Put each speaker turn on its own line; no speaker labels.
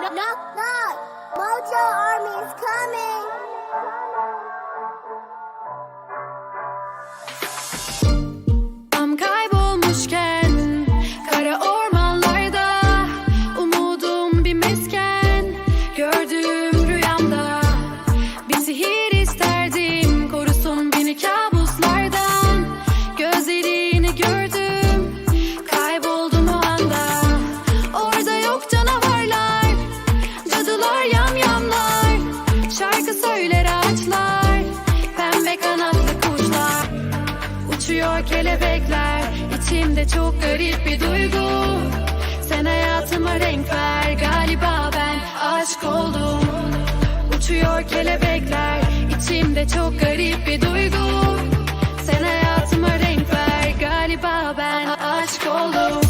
Knock, knock! Mojo Army is coming!
söyler ağaçlar Pembe kanatlı kuşlar. Uçuyor kelebekler İçimde çok garip bir duygu. Sen hayatıma renk ver Galiba ben aşk oldum. Uçuyor kelebekler İçimde çok garip bir duygu. Sen hayatıma renk ver Galiba ben aşk oldum.